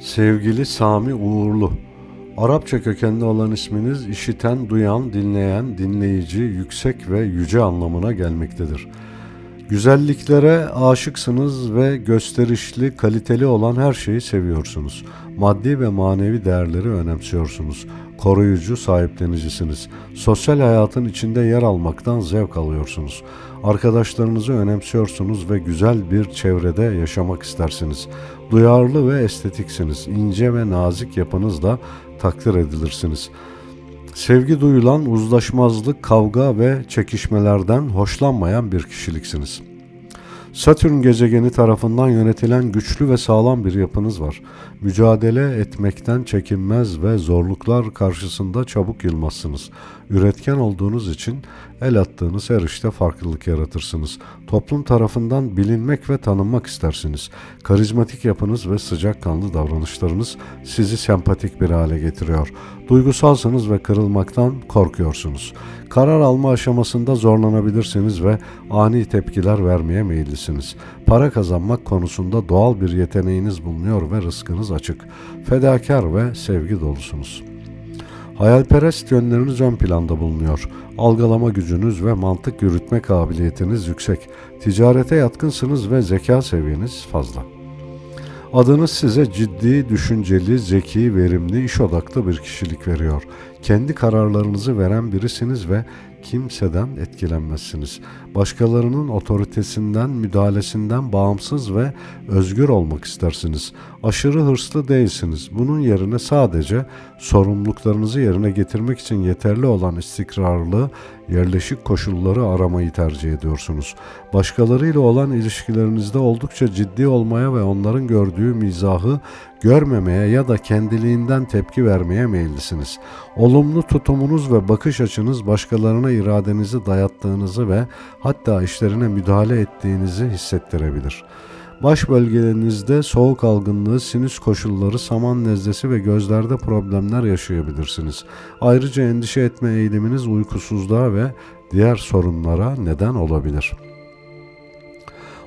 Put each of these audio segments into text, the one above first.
Sevgili Sami Uğurlu, Arapça kökenli olan isminiz işiten, duyan, dinleyen, dinleyici, yüksek ve yüce anlamına gelmektedir. Güzelliklere aşıksınız ve gösterişli, kaliteli olan her şeyi seviyorsunuz. Maddi ve manevi değerleri önemsiyorsunuz. Koruyucu, sahiplenicisiniz. Sosyal hayatın içinde yer almaktan zevk alıyorsunuz. Arkadaşlarınızı önemsiyorsunuz ve güzel bir çevrede yaşamak istersiniz. Duyarlı ve estetiksiniz. İnce ve nazik yapınızla takdir edilirsiniz. Sevgi duyulan, uzlaşmazlık, kavga ve çekişmelerden hoşlanmayan bir kişiliksiniz. Satürn gezegeni tarafından yönetilen güçlü ve sağlam bir yapınız var. Mücadele etmekten çekinmez ve zorluklar karşısında çabuk yılmazsınız. Üretken olduğunuz için el attığınız her işte farklılık yaratırsınız. Toplum tarafından bilinmek ve tanınmak istersiniz. Karizmatik yapınız ve sıcakkanlı davranışlarınız sizi sempatik bir hale getiriyor. Duygusalsınız ve kırılmaktan korkuyorsunuz. Karar alma aşamasında zorlanabilirsiniz ve ani tepkiler vermeye meyillisiniz. Para kazanmak konusunda doğal bir yeteneğiniz bulunuyor ve rızkınız açık. Fedakar ve sevgi dolusunuz. Hayalperest yönleriniz ön planda bulunuyor. Algılama gücünüz ve mantık yürütme kabiliyetiniz yüksek. Ticarete yatkınsınız ve zeka seviyeniz fazla. Adınız size ciddi, düşünceli, zeki, verimli, iş odaklı bir kişilik veriyor. Kendi kararlarınızı veren birisiniz ve kimseden etkilenmezsiniz. Başkalarının otoritesinden, müdahalesinden bağımsız ve özgür olmak istersiniz. Aşırı hırslı değilsiniz. Bunun yerine sadece sorumluluklarınızı yerine getirmek için yeterli olan istikrarlı, yerleşik koşulları aramayı tercih ediyorsunuz. Başkalarıyla olan ilişkilerinizde oldukça ciddi olmaya ve onların gördüğü mizahı görmemeye ya da kendiliğinden tepki vermeye meyillisiniz. Olumlu tutumunuz ve bakış açınız başkalarına iradenizi dayattığınızı ve hatta işlerine müdahale ettiğinizi hissettirebilir. Baş bölgelerinizde soğuk algınlığı, sinüs koşulları, saman nezlesi ve gözlerde problemler yaşayabilirsiniz. Ayrıca endişe etme eğiliminiz uykusuzluğa ve diğer sorunlara neden olabilir.''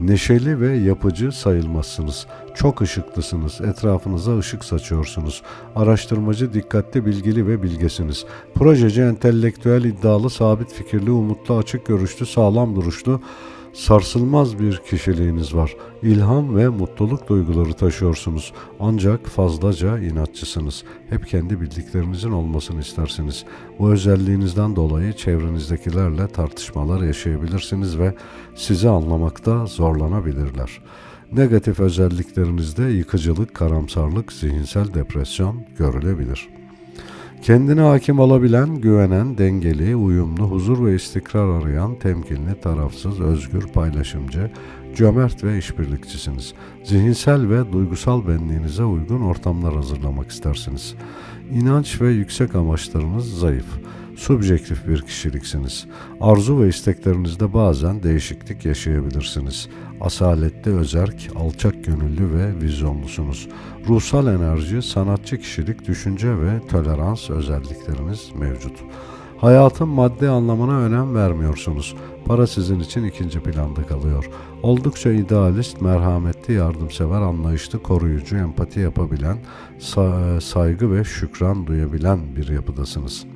Neşeli ve yapıcı sayılmazsınız. Çok ışıklısınız. Etrafınıza ışık saçıyorsunuz. Araştırmacı, dikkatli, bilgili ve bilgesiniz. Projeci, entelektüel, iddialı, sabit fikirli, umutlu, açık görüşlü, sağlam duruşlu, sarsılmaz bir kişiliğiniz var. İlham ve mutluluk duyguları taşıyorsunuz. Ancak fazlaca inatçısınız. Hep kendi bildiklerinizin olmasını istersiniz. Bu özelliğinizden dolayı çevrenizdekilerle tartışmalar yaşayabilirsiniz ve sizi anlamakta zorlanabilirler. Negatif özelliklerinizde yıkıcılık, karamsarlık, zihinsel depresyon görülebilir.'' Kendine hakim olabilen, güvenen, dengeli, uyumlu, huzur ve istikrar arayan, temkinli, tarafsız, özgür, paylaşımcı, cömert ve işbirlikçisiniz. Zihinsel ve duygusal benliğinize uygun ortamlar hazırlamak istersiniz. İnanç ve yüksek amaçlarınız zayıf. Subjektif bir kişiliksiniz. Arzu ve isteklerinizde bazen değişiklik yaşayabilirsiniz. Asaletli, özerk, alçak gönüllü ve vizyonlusunuz. Ruhsal enerji, sanatçı kişilik, düşünce ve tolerans özellikleriniz mevcut. Hayatın maddi anlamına önem vermiyorsunuz. Para sizin için ikinci planda kalıyor. Oldukça idealist, merhametli, yardımsever, anlayışlı, koruyucu, empati yapabilen, saygı ve şükran duyabilen bir yapıdasınız.''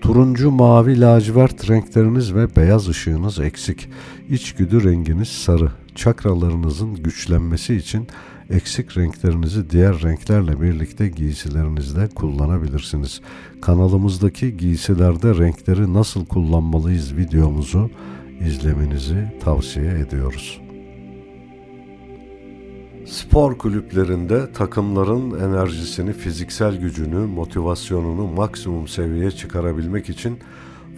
Turuncu, mavi, lacivert renkleriniz ve beyaz ışığınız eksik. İçgüdü renginiz sarı. Çakralarınızın güçlenmesi için eksik renklerinizi diğer renklerle birlikte giysilerinizde kullanabilirsiniz. Kanalımızdaki giysilerde renkleri nasıl kullanmalıyız videomuzu izlemenizi tavsiye ediyoruz. Spor kulüplerinde takımların enerjisini, fiziksel gücünü, motivasyonunu maksimum seviyeye çıkarabilmek için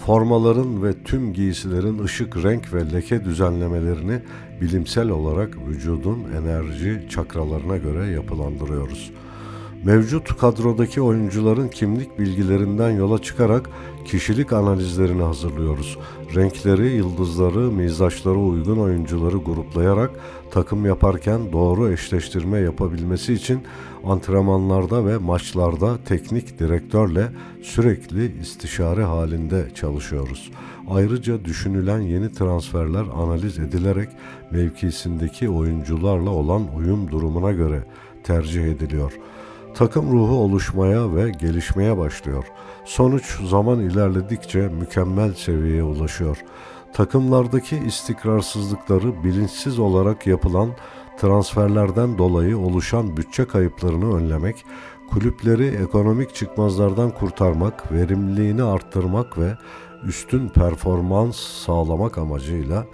formaların ve tüm giysilerin ışık, renk ve leke düzenlemelerini bilimsel olarak vücudun enerji çakralarına göre yapılandırıyoruz. Mevcut kadrodaki oyuncuların kimlik bilgilerinden yola çıkarak kişilik analizlerini hazırlıyoruz. Renkleri, yıldızları, mizaçlara uygun oyuncuları gruplayarak takım yaparken doğru eşleştirme yapabilmesi için antrenmanlarda ve maçlarda teknik direktörle sürekli istişare halinde çalışıyoruz. Ayrıca düşünülen yeni transferler analiz edilerek mevkisindeki oyuncularla olan uyum durumuna göre tercih ediliyor. Takım ruhu oluşmaya ve gelişmeye başlıyor. Sonuç zaman ilerledikçe mükemmel seviyeye ulaşıyor. Takımlardaki istikrarsızlıkları bilinçsiz olarak yapılan transferlerden dolayı oluşan bütçe kayıplarını önlemek, kulüpleri ekonomik çıkmazlardan kurtarmak, verimliliğini arttırmak ve üstün performans sağlamak amacıyla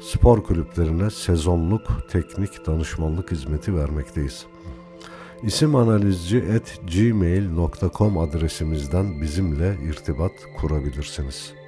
spor kulüplerine sezonluk teknik danışmanlık hizmeti vermekteyiz. İsim analizci at gmail.com adresimizden bizimle irtibat kurabilirsiniz.